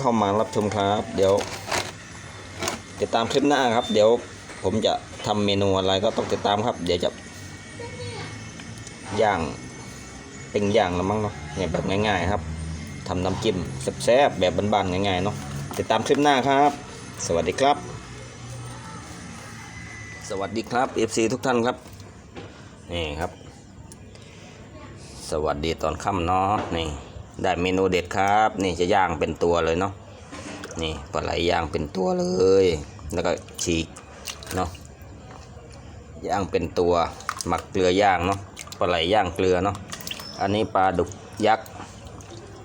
เข้ามารับชมครับ เดี๋ยวติดตามคลิปหน้าครับ เดี๋ยวผมจะทำเมนูอะไรก็ต้องติดตามครับ เดี๋ยวจะย่างเป็นย่างล้วมั้งเนาะเนี่ยแบบง่ายๆครับทำน้ำจิ้มแซ่บๆแบบบ้านๆง่ายๆเนาะติดตามคลิปหน้าครับ สวัสดีครับ สวัสดีครับ FC ทุกท่านครับนี่ครับ สวัสดีตอนค่ำเนาะนี่ได้เมนูเด็ดครับ นี่จะย่างเป็นตัวเลยเนาะ นี่ปลาไหลย่างเป็นตัวเลย แล้วก็ฉีกเนาะย่างเป็นตัวหมักเกลือย่างเนาะปลาไหลย่างเกลือเนาะอันนี้ปลาดุกยักษ์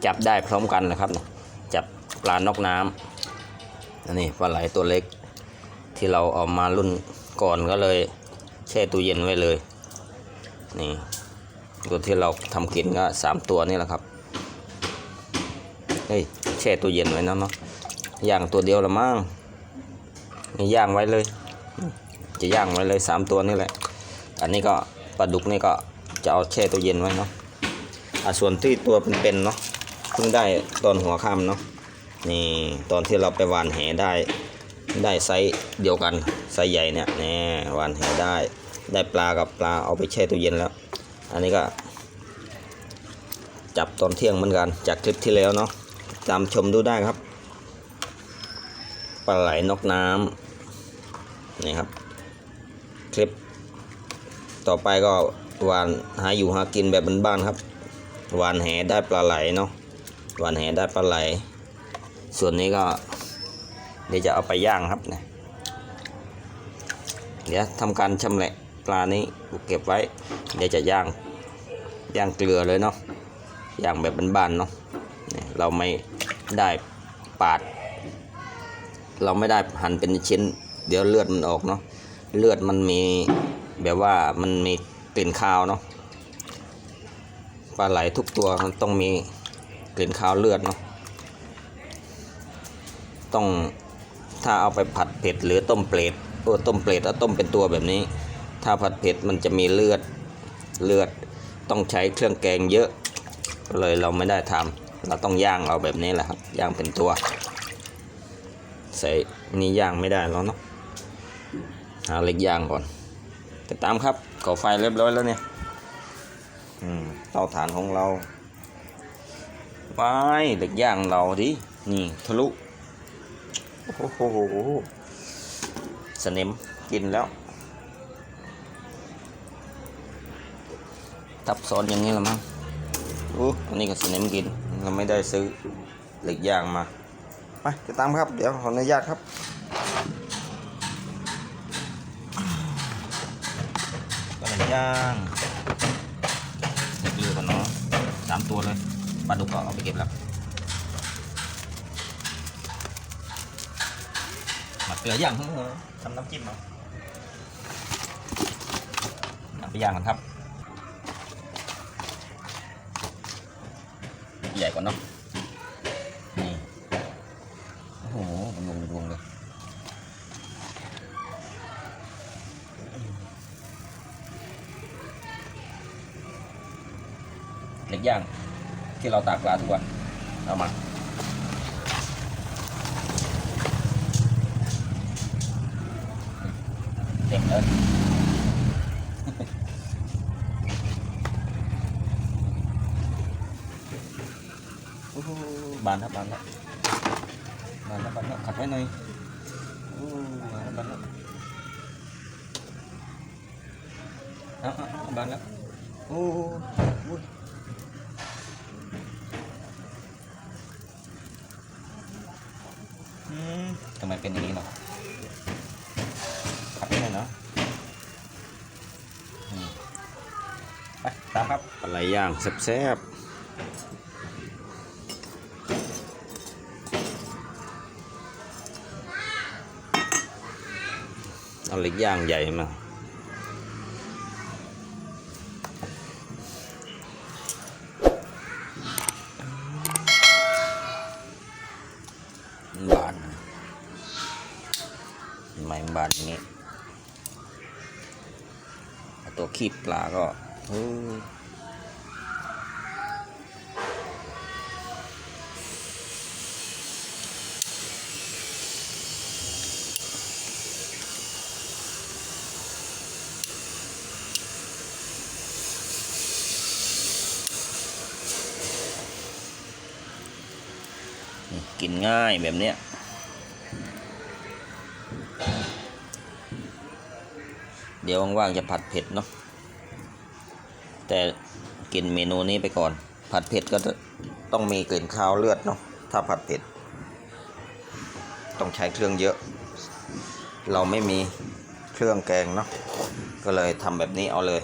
จับได้พร้อมกันนะครับเนี่ยจับปลานอกน้ำอันนี้ปลาไหลตัวเล็ก ที่เราเอามารุ่นก่อนก็เลยแช่ตู้เย็นไว้เลยนี่ตัวที่เราทำกินก็สามตัวนี่แหละครับเฮ้ยแช่ตู้เย็นไว้นะเนาะ ย่างตัวเดียวละมั้งนี่ย่างไว้เลย จะย่างไว้เลยสามตัวนี่แหละ อันนี้ก็ปลาดุกนี่ก็จะเอาแช่ตู้เย็นไว้เนาะอะส่วนที่ตัวเป็นๆเนาะเพิ่งได้ตอนหัวค่ำเนาะนี่ตอนที่เราไปหวานแหได้ได้ไซส์เดียวกันไซส์ใหญ่เนี่ยแน่หวานแหได้ได้ปลากับปลาเอาไปแช่ตู้เย็นแล้ว อันนี้ก็ จับตอนเที่ยงเหมือนกันจากคลิปที่แล้วเนาะตามชมดูได้ครับ ปลาไหลนกน้ำนี่ครับ คลิป ต่อไปก็วานหาอยู่หากินแบบบ้านๆครับวานแหได้ปลาไหลเนาะวานแหได้ปลาไหล ส่วนนี้ก็ เดี๋ยวจะเอาไปย่างครับเนี่ยเดี๋ยวทำการชำแหละปลานี้เก็บไว้ เดี๋ยวจะย่างย่างเกลือเลยเนาะย่างแบบบ้านๆเนาะเราไม่ได้ปาด เราไม่ได้หั่นเป็นชิ้น เดี๋ยวเลือดมันออกเนาะเลือดมันมีแบบว่ามันมีกลิ่นคาวเนาะปลาไหลทุกตัวมันต้องมีกลิ่นคาวเลือดเนาะต้องถ้าเอาไปผัดเผ็ดหรือต้มเปรตโอ้ต้มเปรตเอาต้มเป็นตัวแบบนี้ ถ้าผัดเผ็ดมันจะมีเลือดเลือดต้องใช้เครื่องแกงเยอะ เลยเราไม่ได้ทำเราต้องย่างเอาแบบนี้แหละครับย่างเป็นตัว ใส่นี่ย่างไม่ได้แล้วเนาะหาเหล็กย่างก่อนติดตามครับก่อไฟเรียบร้อยแล้วเนี่ยอืมเตาถ่านของเราไปเหล็กย่างเราดินี่ทะลุโอ้โหสนิมกินแล้ว ทับซ้อนอย่างนี้ละมั้งโอ้อันนี้ก็สนิมกินเราไม่ได้ซื้อเหล็กย่างมา ไปจะตามครับ เดี๋ยวขออนุญาตครับก็เหล็กย่างเหล็กเรือกันเนาะสามตัวเลยปลาดุกก็เอาไปเก็บแล้วมักเกลือย่างทั้งหมดทำน้ำจิ้มเอาเอาไปย่างกันครับ ใหญ่กว่าเนาะ อ้โหมันลงรวงเลยเล็กย่างที่เราตากปลาทุกวันเอามาเต็มเลยบานครับบานแล้วบ มาแล้วบานแล้วขัดไว้หน่อยโอ้บานแล้วบานแล้วอาเอาเอาบานแล้วโอ้โหอุ้ยอืมทำไมเป็นอย่างนี้เนาะขัดไว้หน่อยเนาะไปตามครับอะไรอย่างแซ่บๆ เอาเหล็ก ย่างใหญ่มาบานไม้บานอย่างนี้ ตัวขีบปลาก็ กินง่ายแบบเนี้ยเดี๋ยวว่างๆจะผัดเผ็ดเนาะแต่กินเมนูนี้ไปก่อน ผัดเผ็ดก็ต้องมีกลิ่นคาวเลือดเนาะถ้าผัดเผ็ด ต้องใช้เครื่องเยอะ เราไม่มีเครื่องแกงเนาะก็เลยทำแบบนี้เอาเลย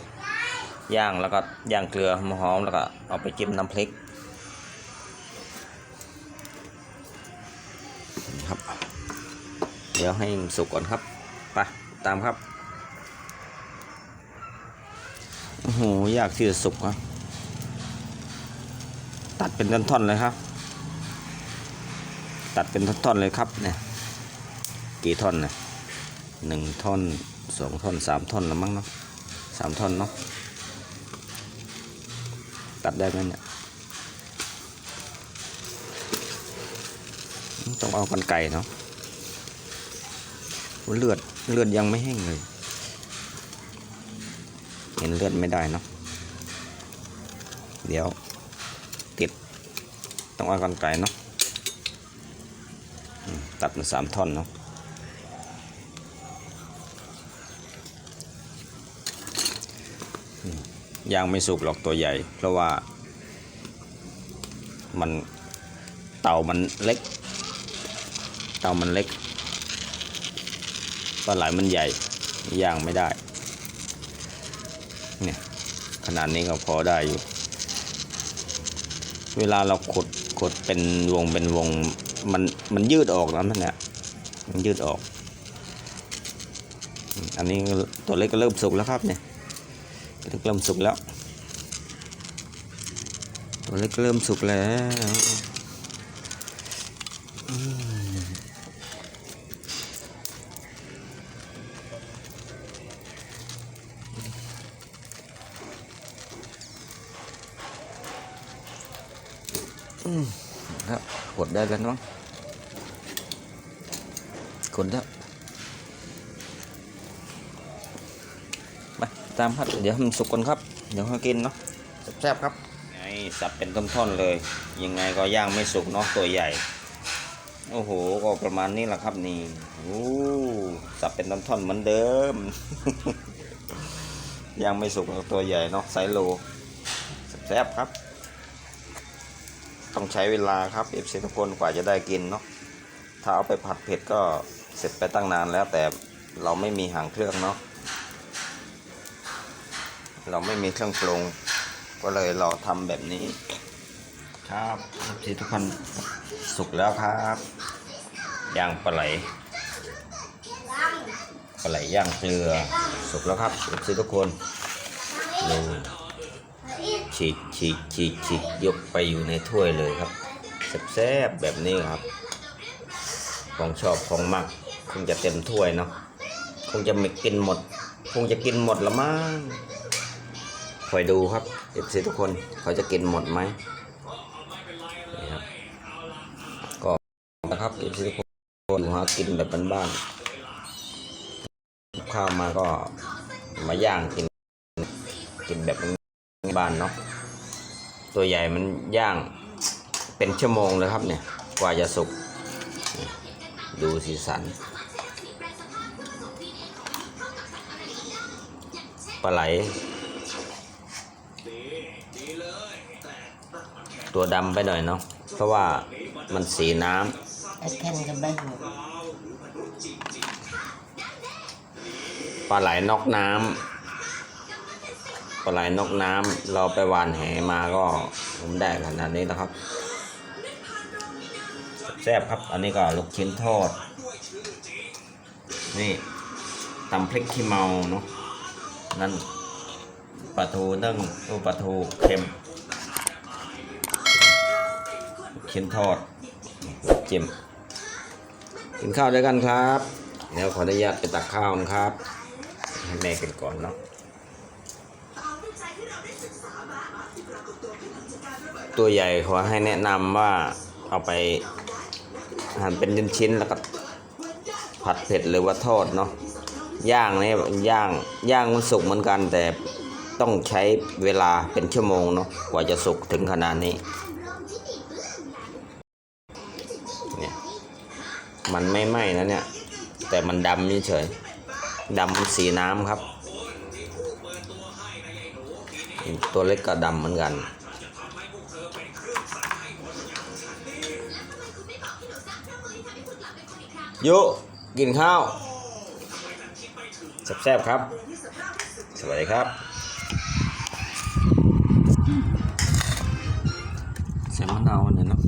ย่างแล้วก็ย่างเกลือมหอมแล้วก็เอาไปจิ้มน้ำพริก ดี๋ยวให้สุกก่อนครับไปตามครับโอ้โหยากที่จะสุกนะตัดเป็นท่อนๆเลยครับ ตัดเป็นท่อนๆเลยครับเนี่ยกี่ท่อนนะหนึ่งท่อนสองท่อนสามท่อนละมั้งเนาะสามท่อนเนาะตัดได้ไหมเนี่ยต้องเอากันไก่เนาะ เลือดเลือดยังไม่แห้งเลย เห็นเลือดไม่ได้เนาะเดี๋ยว ติด ต้องเอากันไก่เนาะตัดเป็นสามท่อนเนาะยางไม่สุกหรอกตัวใหญ่ เพราะว่า มันเต่ามันเล็ก เต่ามันเล็ก ปลาไหลมันใหญ่ย่างไม่ได้ เนี่ยขนาดนี้ก็พอได้อยู่ เวลาเราขดขดเป็นวงเป็นวงมันมันยืดออกแล้วมันเนี่ยมันยืดออก อันนี้ตัวเล็กก็เริ่มสุกแล้วครับเนี่ยตัวเล็กเริ่มสุกแล้ว ตัวเล็กเริ่มสุกแล้ว ได้แล้วเนาะกดแล้วไปตามครับ เดี๋ยวให้มันสุกก่อนครับ เดี๋ยวให้กินเนาะแซ่บๆครับไงสับเป็นท่อนๆเลย ยังไงก็ย่างไม่สุกเนาะตัวใหญ่ โอ้โห ก็ประมาณนี้แหละครับนี่โอ้สับเป็นท่อนๆเหมือนเดิม ย่างไม่สุกหรอกตัวใหญ่เนาะไซส์โลแซ่บๆครับ ต้องใช้เวลาครับเอฟซีทุกคนกว่าจะได้กินเนาะถ้าเอาไปผัดเผ็ดก็เสร็จไปตั้งนานแล้วแต่เราไม่มีหางเครื่องเนาะเราไม่มีเครื่องปรุงก็เลยเราทำแบบนี้ ครับเอฟซีทุกคนสุกแล้วครับย่างปลาไหลปลาไหลย่างเกลือสุกแล้วครับเอฟซีทุกคนดู ฉีกฉีกฉีกฉีกยกไปอยู่ในถ้วยเลยครับแซ่บๆแบบนี้ครับ ของชอบของมักคงจะเต็มถ้วยเนาะคงจะไม่กินหมด คงจะกินหมดละมั้งคอยดูครับเอฟซีทุกคนเขาจะกินหมดไหมนี่ครับก็นะครับเอฟซีทุกคนหากินแบบบ้านๆข้าวมาก็มาย่างกินกินแบบ บ้านๆเนาะตัวใหญ่มันย่างเป็นชั่วโมงเลยครับเนี่ยกว่าจะสุก ดูสีสันปลาไหล ตัวดำไปหน่อยเนาะเพราะว่ามันสีน้ไอ้แผ่นกับใบหูำปลาไหลนอกน้ำ ปลาไหลนกน้ำเราไปหวานแหมาก็ผมได้ขนาดนี้แล้วครับแซ่บครับ อันนี้ก็ลูกชิ้นทอด นี่ตำพริกขี้เมาเนาะ นั่นปลาทูนึ่งตู้ปลาทูเค็มชิ้นทอดจิ้มกินข้าวด้วยกันครับเดี๋ยวขออนุญาตไปตักข้าวนะครับ ให้แม่กินก่อนเนาะ ตัวใหญ่ขอให้แนะนำว่าเอาไปหั่นเป็นชิ้นๆแล้วก็ผัดเผ็ดหรือว่าทอดเนาะย่างเนี่ยย่างย่างมันสุกเหมือนกัน แต่ต้องใช้เวลาเป็นชั่วโมงเนาะกว่าจะสุกถึงขนาดนี้เนี่ยมันไม่ไหม้นะเนี่ย แต่มันดำเฉยดำสีน้ำครับ ตัวเล็กก็ดำเหมือนกัน ยุกินข้าวแซ่บๆครับ สวัสดีครับเสียงมะนาวเนี่ยเนาะ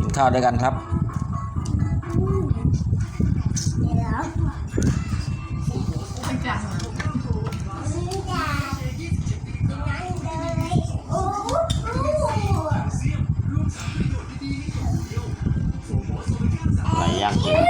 กินข้าวด้วยกันครับ Yeah.